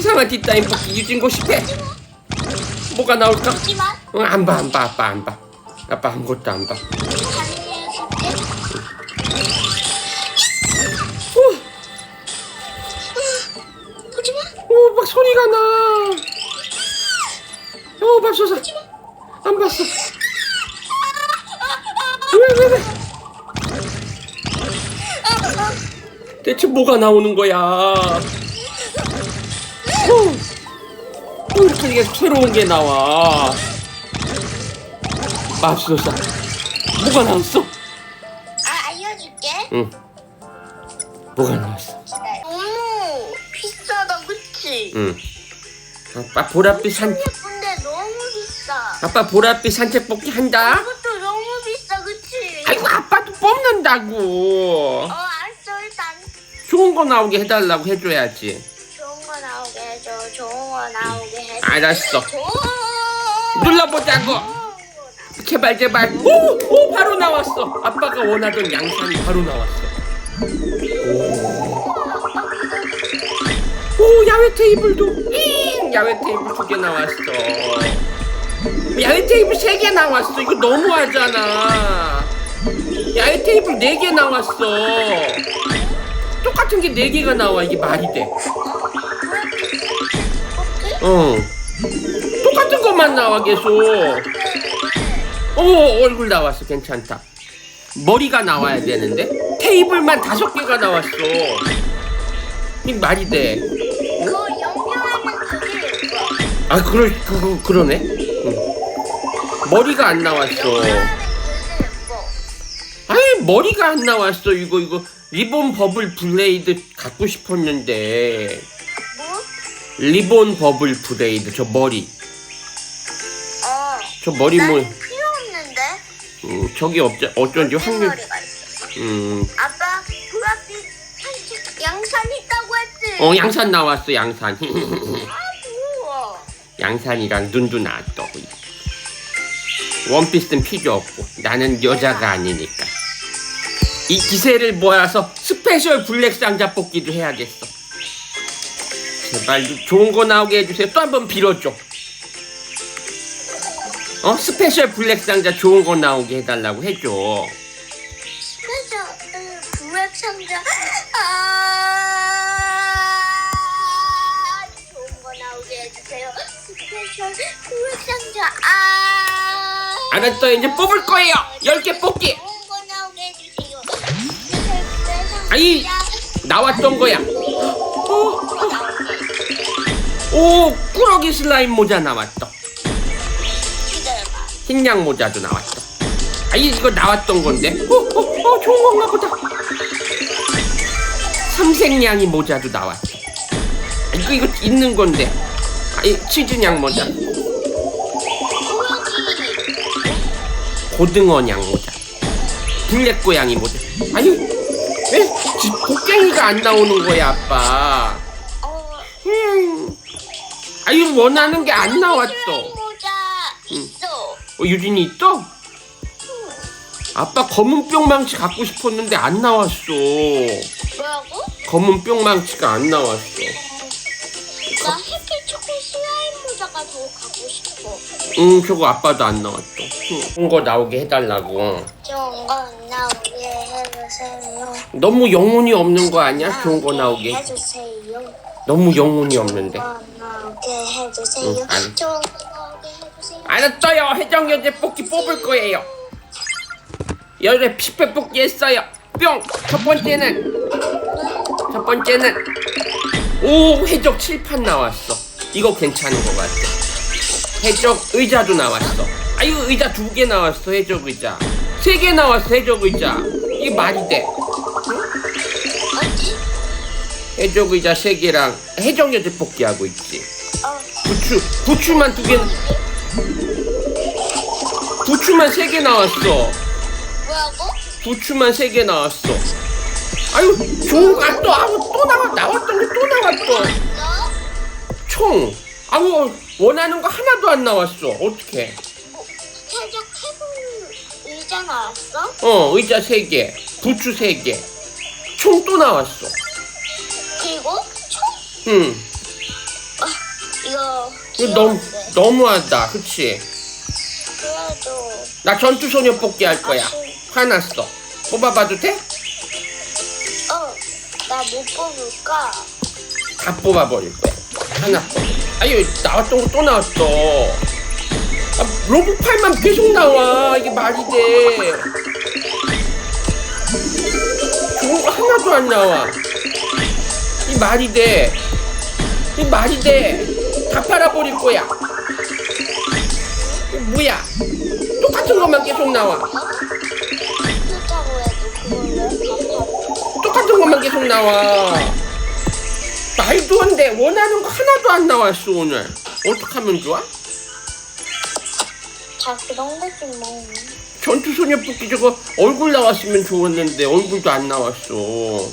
이상한 뒷다인 뽑기 유진 고 싶해. 뭐가 나올까? 응, 안 봐, 안 봐, 아빠 안 봐. 아빠 아무것도 안 봐. 오, 막 소리가 나. 오, 맙소사. 안 봤어. 왜, 왜, 왜? 대체 뭐가 나오는 거야? 이렇게 이게 새로운 게 나와. 맙소사. 뭐가 나왔어? 아 알려줄게 응. 뭐가 나왔어? 기다려 너무 비싸다 그치? 응. 아빠 보랏빛 산, 예쁜데 너무 비싸 아빠 보랏빛 산책 뽑기 한다. 이것도 너무 비싸 그치? 아이고 아빠도 뽑는다고. 어 알았어 일단 좋은 거 나오게 해달라고 해줘야지. 나오게 해줘 알았어. 눌러보자고. 거 제발 제발. 오, 오 바로 나왔어. 아빠가 원하던 양산이 바로 나왔어. 오, 오 야외 테이블도. 잉, 야외 테이블 두 개 나왔어. 야외 테이블 세 개 나왔어. 이거 너무하잖아. 야외 테이블 네 개 나왔어. 똑같은 게 네 개가 나와. 이게 말이 돼. 어. 똑같은 것만 나와 계속. 오 얼굴 나왔어 괜찮다. 머리가 나와야 되는데? 테이블만 다섯 개가 나왔어. 이 말이 그거 연결하면 그게 예뻐 아, 그럴 그 그러네. 응. 머리가 안 나왔어. 그게 예뻐 아이 머리가 안 나왔어. 이거 이거. 리본 버블 블레이드 갖고 싶었는데. 뭐? 리본 버블 블레이드 저 머리. 어. 저 머리 뭐. 나는 필요 없는데. 음, 저기 없자 어쩐지 확률 머리가 있어. 음, 아빠 보랏빛 산책 양산 있다고 했지? 어 양산 나왔어 양산. 아 무서워. 양산이랑 눈도 나왔어. 원피스는 필요 없고 나는 여자가. 아니니까. 이 기세를 모아서 스페셜 블랙 상자 뽑기도 해야겠어. 제발 좋은 거 나오게 해주세요. 또 한 번 빌어줘. 어 스페셜 블랙 상자 좋은 거 나오게 해달라고 해줘. 스페셜 음, 블랙 상자 아 좋은 거 나오게 해주세요 스페셜 블랙 상자 아 알았어 이제 뽑을 거예요. 10개 뽑기. 좋은 거 나오게 해주세요 스페셜 블랙 상자 아이, 나왔던 거야. 오 꾸러기 슬라임 모자 나왔어. 흰양 모자도 나왔어. 아, 이- 이거 나왔던 건데. 어, 어, 어, 좋은 건가 보다. 삼색냥이 모자도 나왔어. 아, 이거, 이거 있는 건데. 아, 이 치즈냥 모자. 고등어냥 모자. 블랙 고양이 모자. 아니, 왜 지- 곡괭이가 안 나오는 거야, 아빠. 어 음. 아, 이거 원하는 게 안 나왔어. 슬라임 모자 있어 어, 유진이 있어? 아빠 검은 뿅망치 갖고 싶었는데 안 나왔어. 뭐라고? 검은 뿅망치가 안 나왔어. 나 해피 초코 슬라임 모자가 더 갖고 싶어. 응, 저거 아빠도 안 나왔어. 응, 좋은 거 나오게 해달라고. 좋은 거 나오게 해주세요. 너무 영혼이 없는 거 아니야? 좋은 거 나오게. 해주세요. 너무 영혼이 없는데. 나오게 해주세요. 응, 알- 좋은 거 나오게 해주세요. 알았어요. 해정여제 뽑기 뽑을 거예요. 열에 피페 뽑기 했어요. 뿅! 첫 번째는, 첫 번째는, 오, 해적 칠판 나왔어. 이거 괜찮은 것 같아. 해적 의자도 나왔어. 아, 이거 의자 두 개 나왔어, 해적 의자. 세 개 나왔어, 해적 의자. 이게 말이 돼. 해적 의자 세 개랑 해적 여제 뽑기 하고 있지. 어, 부추, 부추만 두 개, 부추만 세 개 나왔어. 뭐라고? 부추만 세 개 나왔어. 아유, 좋은 거, 아, 또, 아우, 또 나왔, 나왔던 게 또 나왔어. 너? 총. 아우, 원하는 거 하나도 안 나왔어. 어떡해. 뭐, 해적 해본 의자 나왔어? 어, 의자 세 개, 부추 세 개. 총 또 나왔어. 그리고 총? 응. 이거 이거 너무. 너무하다, 그치? 그래도 나 전투소녀 뽑기 할 거야. 화났어. 뽑아봐도 돼? 어나 못 뽑을까? 다 뽑아버릴 거야. 하나. 아유, 나왔던 거 또 나왔어. 아, 로봇 팔만 계속 나와. 이게 말이 돼. 좋은 거 하나도 안 나와. 이 말이 돼. 이 말이 돼. 다 팔아버릴 거야. 뭐야? 똑같은 것만 계속 나와. 똑같은 것만 계속 나와. 말도 안 돼. 원하는 거 하나도 안 나왔어, 오늘. 어떡하면 좋아? 다 그런 거지 뭐. 전투소녀 뽑기 저거 얼굴 나왔으면 좋았는데 얼굴도 안 나왔어.